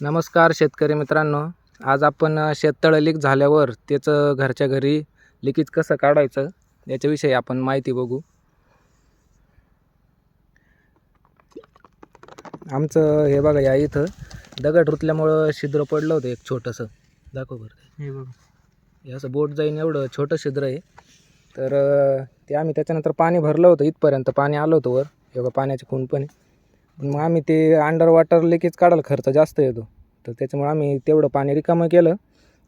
नमस्कार शेतकरी मित्रांनो. आज आपण शेततळं लीक झाल्यावर त्याचं घरच्या घरी लिकेज कसं काढायचं याच्याविषयी आपण माहिती बघू. आमचं हे बघा या इथं दगड रुतल्यामुळं छिद्र पडलं होतं एक छोटंसं. दाखव बरं. हे बघ. हे असं बोट जाईन एवढं छोटं छिद्र आहे. तर ते आम्ही त्याच्यानंतर पाणी भरलं होतं इथपर्यंत पाणी आलं होतं वर. एवढं पाण्याचे खून पण आहे. मग आम्ही ते अंडर वॉटर लिकेज काढायला खर्च जास्त येतो. तर त्याच्यामुळे आम्ही तेवढं पाणी रिकामं केलं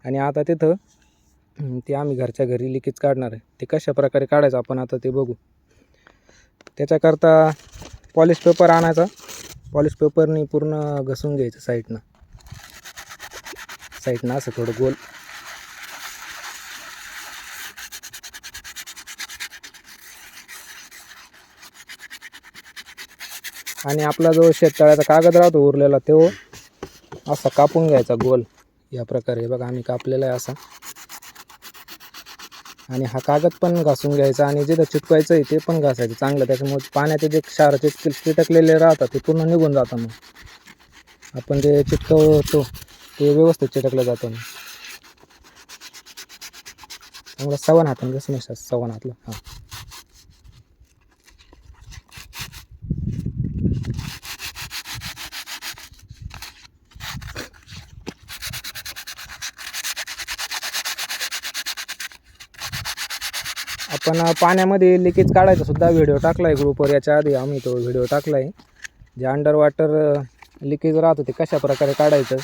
आणि आता तिथं ते आम्ही घरच्या घरी लिकेज काढणार आहे. ते कशा प्रकारे काढायचं आपण आता ते बघू. त्याच्याकरता पॉलिश पेपर आणायचा. पॉलिश पेपरनी पूर्ण घसून घ्यायचं साईडनं साईडनं असं थोडं गोल. आणि आपला जो शेततळ्याचा कागद राहतो उरलेला तो असा कापून घ्यायचा गोल. या प्रकारे. बघा आम्ही कापलेला आहे असा. आणि हा कागद पण घासून घ्यायचा आणि जिथं चिटकवायचं आहे ते पण घासायचं चांगलं. त्याच्यामुळे पाण्याचे जे क्षार चिटकलेले राहतात ते पूर्ण निघून जातं मग. आपण जे चिटकवतो ते व्यवस्थित चिटकलं जातं मग. चांगलं सवन हाताने कसं नसतं सवन हातलं. हां. आपण पाण्यामध्ये लिकेज काढायचा सुद्धा व्हिडिओ टाकला आहे ग्रुपवर याच्या आधी आम्ही तो व्हिडिओ टाकला आहे जे अंडर वॉटर लिकेज राहतं ते कशा प्रकारे काढायचं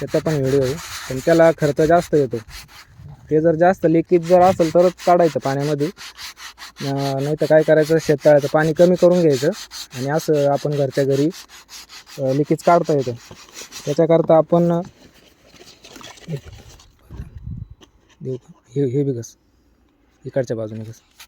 त्याचा पण व्हिडिओ आहे. पण त्याला खर्च जास्त येतो. ते जर जास्त लिकेज जर असेल तरच काढायचं पाण्यामध्ये. नाही तर काय करायचं? शेततळ्याचं पाणी कमी करून घ्यायचं. आणि असं आपण घरच्या घरी लिकेज काढता येतं. त्याच्याकरता आपण देऊ हे हे बी इकडच्या बाजूने कसं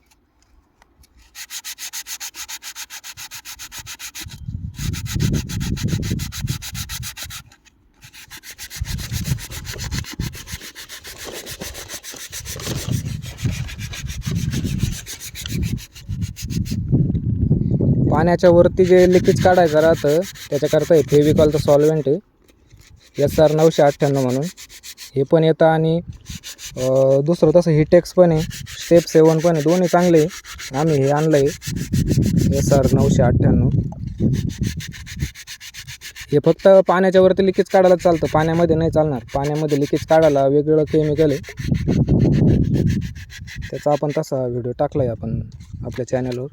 पाण्याच्या वरती जे लिकेज काढायचं राहतं त्याच्याकरता हे फेविकॉलचं सॉल्व्हेंट आहे. एस आर नऊशे अठ्ठ्याण्णव म्हणून. हे पण येतं आणि दुसरं तसं हिटेक्स पण आहे. स्टेप सेवन पण आहे. दोन्ही चांगले आहे. आम्ही हे आणलं आहे एस आर नऊशे अठ्ठ्याण्णव. हे फक्त पाण्याच्या वरती लिकेज काढायला चालतं. पाण्यामध्ये नाही चालणार. पाण्यामध्ये लिकेज काढायला वेगवेगळं केमिकल आहे. त्याचा आपण तसा व्हिडिओ टाकला आहे आपण आपल्या चॅनलवर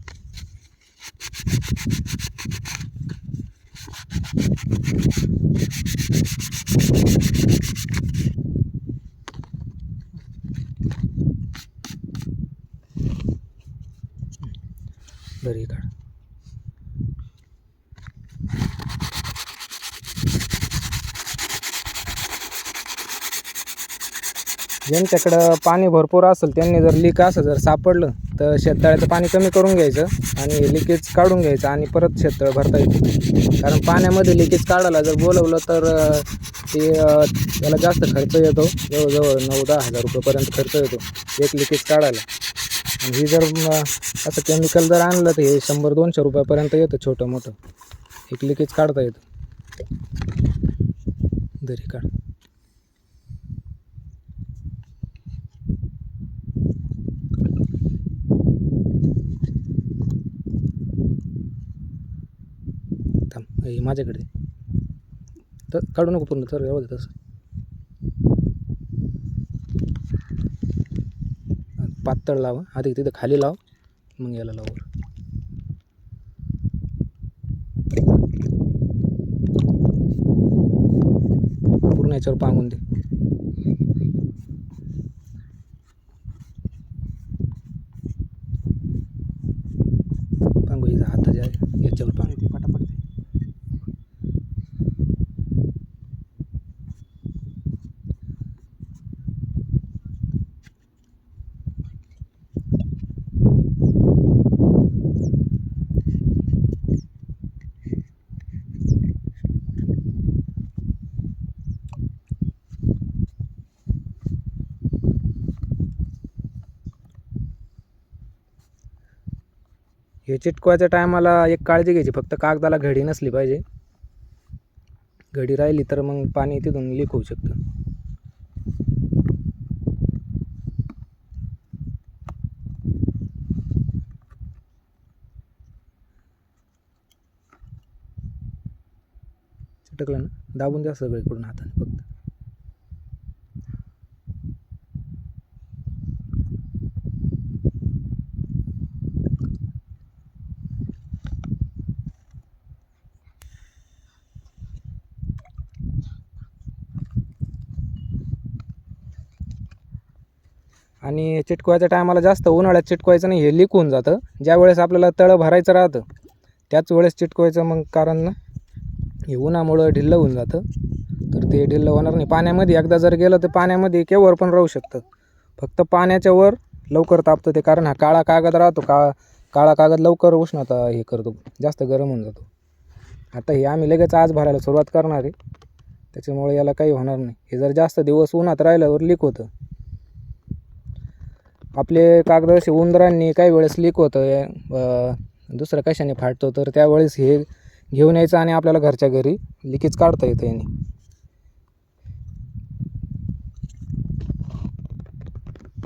दरी काढ. ज्यांच्याकडं पाणी भरपूर असेल त्यांनी जर लीक असं जर सापडलं तर शेततळ्याचं पाणी कमी करून घ्यायचं आणि लिकेज काढून घ्यायचं आणि परत शेततळ भरता येतं कारण पाण्यामध्ये लिकेज काढायला जर बोलवलं तर ते त्याला जास्त खर्च येतो. जवळजवळ नऊ दहा हजार रुपयेपर्यंत खर्च येतो एक लिकेज काढायला. ही जर असं केमिकल जर आणलं तर हे शंभर दोनशे रुपयापर्यंत येतं छोटं मोठं. एक लिकेज काढता येतं. दरी काढ. थांब हे माझ्याकडे. तर काढू नको पूर्ण तर व्यवस्थित तसं पातळ लाव. आधी तिथं खाली लाव. मग याला लाव. पूर्ण याच्यावर पांगून दे. पांगू जा हाताच्या याच्यावर पांगू ते पटापट हे चिटकवायच्या टायमाला एक काळजी घ्यायची फक्त कागदाला घडी नसली पाहिजे. घडी राहिली तर मग पाणी तिथून लीक होऊ शकतं. चिटकलं ना? दाबून द्या सगळीकडून हाताने फक्त आणि चिटकवायच्या टायमाला जास्त उन्हाळ्यात चिटकवायचं नाही हे लीक होऊन जातं. ज्या वेळेस आपल्याला तळं भरायचं राहतं त्याच वेळेस चिटकवायचं मग कारण हे उन्हामुळं ढिल्लं होऊन जातं. तर ते ढिल्लं होणार नाही. पाण्यामध्ये एकदा जर गेलं तर पाण्यामध्ये केवर पण राहू शकतं. फक्त पाण्याच्या वर लवकर तापतं ते कारण हा काळा कागद राहतो. का काळा कागद लवकर उष्णता हे करतो. जास्त गरम होऊन जातो. आता हे आम्ही लगेच आज भरायला सुरुवात करणार आहे. त्याच्यामुळे याला काही होणार नाही. हे जर जास्त दिवस उन्हात राहिल्यावर लीक होतं. आपले कागद असे उंदरांनी काही वेळेस लीक होतं दुसरं कशाने फाटतो तर त्यावेळेस हे घेऊन यायचं आणि आपल्याला घरच्या घरी लिकेज काढता येतं याने.